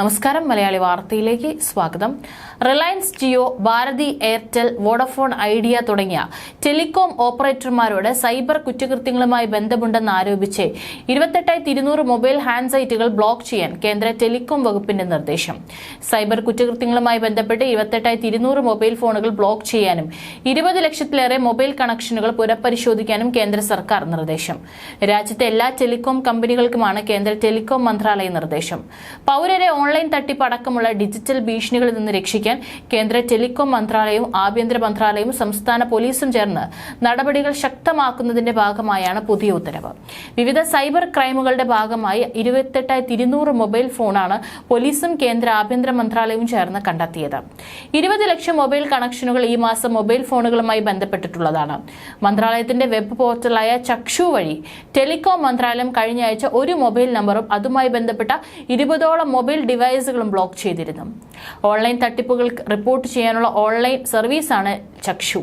നമസ്കാരം മലയാളി വാർത്തയിലേക്ക് സ്വാഗതം. Reliance Jio Bharti Airtel Vodafone Idea തുടങ്ങിയ ടെലികോം ഓപ്പറേറ്റർമാരോട് സൈബർ കുറ്റകൃത്യങ്ങളുമായി ബന്ധമുണ്ടെന്ന് ആരോപിച്ച് ഇരുപത്തെട്ടായിരത്തി ഇരുന്നൂറ് മൊബൈൽ ഹാൻഡ്സൈറ്റുകൾ ബ്ലോക്ക് ചെയ്യാൻ കേന്ദ്ര ടെലികോം വകുപ്പിന്റെ നിർദ്ദേശം. സൈബർ കുറ്റകൃത്യങ്ങളുമായി ബന്ധപ്പെട്ട് ഇരുപത്തെട്ടായിരത്തി ഇരുന്നൂറ് മൊബൈൽ ഫോണുകൾ ബ്ലോക്ക് ചെയ്യാനും ഇരുപത് ലക്ഷത്തിലേറെ മൊബൈൽ കണക്ഷനുകൾ പുനഃപരിശോധിക്കാനും കേന്ദ്ര സർക്കാർ നിർദ്ദേശം. രാജ്യത്തെ എല്ലാ ടെലികോം കമ്പനികൾക്കുമാണ് കേന്ദ്ര ടെലികോം മന്ത്രാലയ നിർദ്ദേശം. പൗരരെ ഓൺലൈൻ തട്ടിപ്പ് അടക്കമുള്ള ഡിജിറ്റൽ ഭീഷണികളിൽ നിന്ന് രക്ഷിക്കാൻ കേന്ദ്ര ടെലികോം മന്ത്രാലയവും ആഭ്യന്തര മന്ത്രാലയവും സംസ്ഥാന പോലീസും ചേർന്ന് നടപടികൾ ശക്തമാക്കുന്നതിന്റെ ഭാഗമായാണ് പുതിയ ഉത്തരവ്. വിവിധ സൈബർ ക്രൈമുകളുടെ ഭാഗമായി ഇരുപത്തെട്ടായിരത്തി ഇരുന്നൂറ് മൊബൈൽ ഫോണാണ് പോലീസും കേന്ദ്ര ആഭ്യന്തര മന്ത്രാലയവും ചേർന്ന് കണ്ടെത്തിയത്. ഇരുപത് ലക്ഷം മൊബൈൽ കണക്ഷനുകൾ ഈ മാസം മൊബൈൽ ഫോണുകളുമായി ബന്ധപ്പെട്ടിട്ടുള്ളതാണ്. മന്ത്രാലയത്തിന്റെ വെബ് പോർട്ടലായ ചക്ഷു വഴി ടെലികോം മന്ത്രാലയം കഴിഞ്ഞ ആഴ്ച ഒരു മൊബൈൽ നമ്പറും അതുമായി ബന്ധപ്പെട്ട ഇരുപതോളം മൊബൈൽ ഡിവൈസുകളും ബ്ലോക്ക് ചെയ്തിരുന്നു. ഓൺലൈൻ തട്ടിപ്പുകൾ റിപ്പോർട്ട് ചെയ്യാനുള്ള ഓൺലൈൻ സർവീസാണ് ചക്ഷു.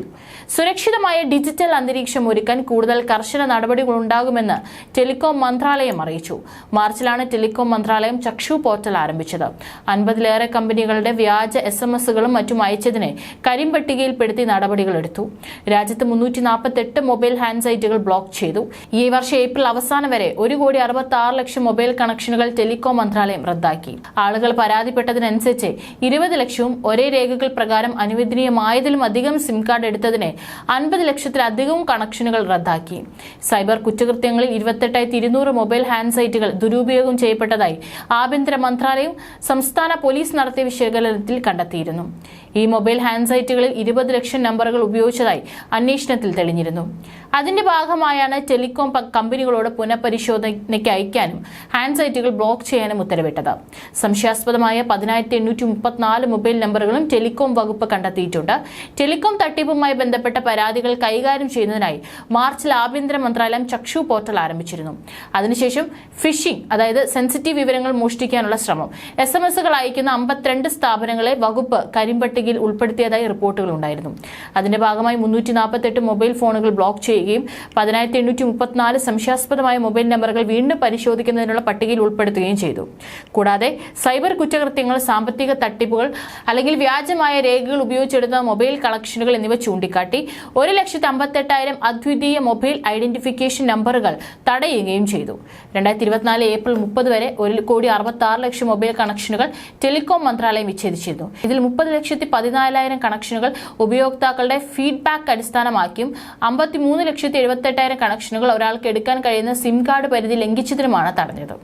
സുരക്ഷിതമായ ഡിജിറ്റൽ അന്തരീക്ഷം ഒരുക്കാൻ കൂടുതൽ കർശന നടപടികൾ ഉണ്ടാകുമെന്ന് ടെലികോം മന്ത്രാലയം അറിയിച്ചു. മാർച്ചിലാണ് ടെലികോം മന്ത്രാലയം ചക്ഷു പോർട്ടൽ ആരംഭിച്ചത്. അൻപതിലേറെ കമ്പനികളുടെ വ്യാജ എസ് എം എസുകളും മറ്റും അയച്ചതിനെ കരിമ്പട്ടികയിൽപ്പെടുത്തി നടപടികളെടുത്തു രാജ്യത്ത് മുന്നൂറ്റി നാൽപ്പത്തെട്ട് മൊബൈൽ ഹാൻഡ്സൈറ്റുകൾ ബ്ലോക്ക് ചെയ്തു. ഈ വർഷം ഏപ്രിൽ അവസാനം വരെ ഒരു കോടി അറുപത്തി ലക്ഷം മൊബൈൽ കണക്ഷനുകൾ ടെലികോം മന്ത്രാലയം റദ്ദാക്കി. ആളുകൾ പരാതിപ്പെട്ടതിനനുസരിച്ച് ഇരുപത് ലക്ഷവും ഒരേ രേഖകൾ പ്രകാരം അനുവദനീയമായതിലും അധികം സിം കാർഡ് എടുത്തതിന് അൻപത് ലക്ഷത്തിലധികവും കണക്ഷനുകൾ റദ്ദാക്കി. സൈബർ കുറ്റകൃത്യങ്ങളിൽ ഇരുപത്തെട്ടായിരത്തി ഇരുന്നൂറ് മൊബൈൽ ഹാൻഡ്സൈറ്റുകൾ ദുരുപയോഗം ചെയ്യപ്പെട്ടതായി ആഭ്യന്തര മന്ത്രാലയം സംസ്ഥാന പോലീസ് നടത്തിയ വിശകലനത്തിൽ കണ്ടെത്തിയിരുന്നു. ഈ മൊബൈൽ ഹാൻഡ്സൈറ്റുകളിൽ ഇരുപത് ലക്ഷം നമ്പറുകൾ ഉപയോഗിച്ചതായി അന്വേഷണത്തിൽ തെളിഞ്ഞിരുന്നു. അതിന്റെ ഭാഗമായാണ് ടെലികോം കമ്പനികളോട് പുനഃപരിശോധനയ്ക്ക് അയക്കാനും ഹാൻഡ്സൈറ്റുകൾ ബ്ലോക്ക് ചെയ്യാനും ഉത്തരവിട്ടത്. സംശയാസ്പദമായ പതിനായിരത്തി എണ്ണൂറ്റി മുപ്പത്തിനാല് മൊബൈൽ നമ്പറുകളും ടെലികോം വകുപ്പ് കണ്ടെത്തിയിട്ടുണ്ട്. ടെലികോം തട്ടിപ്പുമായി ബന്ധപ്പെട്ട പരാതികൾ കൈകാര്യം ചെയ്യുന്നതിനായി മാർച്ചിൽ ആഭ്യന്തര മന്ത്രാലയം ചക്ഷു പോർട്ടൽ ആരംഭിച്ചിരുന്നു. അതിനുശേഷം ഫിഷിംഗ് അതായത് സെൻസിറ്റീവ് വിവരങ്ങൾ മോഷ്ടിക്കാനുള്ള ശ്രമം. എസ് എം എസുകൾ അയക്കുന്ന അമ്പത്തിരണ്ട് സ്ഥാപനങ്ങളെ വകുപ്പ് കരിമ്പട്ടികയിൽ ഉൾപ്പെടുത്തിയതായി റിപ്പോർട്ടുകൾ ഉണ്ടായിരുന്നു. അതിന്റെ ഭാഗമായി മുന്നൂറ്റി നാൽപ്പത്തെട്ട് മൊബൈൽ ഫോണുകൾ ബ്ലോക്ക് ചെയ്യുകയും പതിനായിരത്തി എണ്ണൂറ്റി മുപ്പത്തിനാല് സംശയാസ്പദമായ മൊബൈൽ നമ്പറുകൾ വീണ്ടും പരിശോധിക്കുന്നതിനുള്ള പട്ടികയിൽ ഉൾപ്പെടുത്തുകയും ചെയ്തു. കൂടാതെ സൈബർ കുറ്റകൃത്യങ്ങൾ സാമ്പത്തിക തട്ടിപ്പുകൾ അല്ലെങ്കിൽ വ്യാജമായ രേഖകൾ ഉപയോഗിച്ചെടുത്ത മൊബൈൽ കളക്ഷനുകൾ എന്നിവ ചൂണ്ടിക്കാട്ടി ഒരു ലക്ഷത്തി അമ്പത്തെട്ടായിരം അദ്വിതീയ മൊബൈൽ ഐഡന്റിഫിക്കേഷൻ നമ്പറുകൾ തടയുകയും ചെയ്തു. രണ്ടായിരത്തി ഇരുപത്തിനാല് ഏപ്രിൽ മുപ്പത് വരെ ഒരു കോടി അറുപത്തി ലക്ഷം മൊബൈൽ കണക്ഷനുകൾ ടെലികോം മന്ത്രാലയം വിച്ഛേദിച്ചിരുന്നു. ഇതിൽ മുപ്പത് ലക്ഷത്തി പതിനാലായിരം കണക്ഷനുകൾ ഉപയോക്താക്കളുടെ ഫീഡ്ബാക്ക് അടിസ്ഥാനമാക്കിയും അമ്പത്തിമൂന്ന് ലക്ഷത്തി എഴുപത്തെട്ടായിരം കണക്ഷനുകൾ ഒരാൾക്ക് എടുക്കാൻ കഴിയുന്ന സിം കാർഡ് പരിധി ലംഘിച്ചതിനുമാണ് തടഞ്ഞത്.